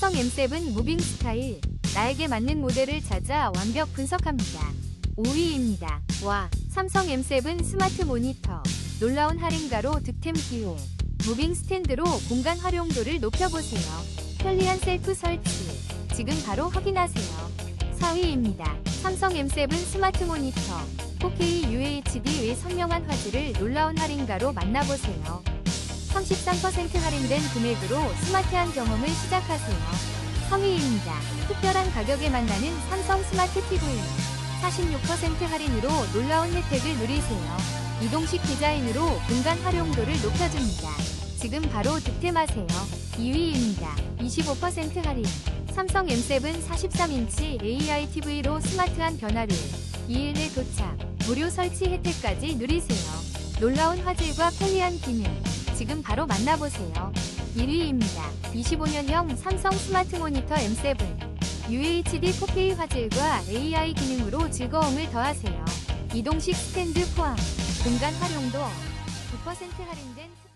삼성 M7 무빙 스타일. 나에게 맞는 모델을 찾아 완벽 분석합니다. 5위입니다. 와, 삼성 M7 스마트 모니터. 놀라운 할인가로 득템 기호. 무빙 스탠드로 공간 활용도를 높여보세요. 편리한 셀프 설치. 지금 바로 확인하세요. 4위입니다. 삼성 M7 스마트 모니터. 4K UHD의 선명한 화질을 놀라운 할인가로 만나보세요. 33% 할인된 금액으로 스마트한 경험을 시작하세요. 3위입니다. 특별한 가격에 만나는 삼성 스마트 TV. 46% 할인으로 놀라운 혜택을 누리세요. 이동식 디자인으로 공간 활용도를 높여줍니다. 지금 바로 득템하세요. 2위입니다. 25% 할인. 삼성 M7 43인치 AI TV로 스마트한 변화를 2일 내 도착. 무료 설치 혜택까지 누리세요. 놀라운 화질과 편리한 기능. 지금 바로 만나보세요. 1위입니다. 25년형 삼성 스마트 모니터 M7. UHD 4K 화질과 AI 기능으로 즐거움을 더하세요. 이동식 스탠드 포함. 공간 활용도 9% 할인된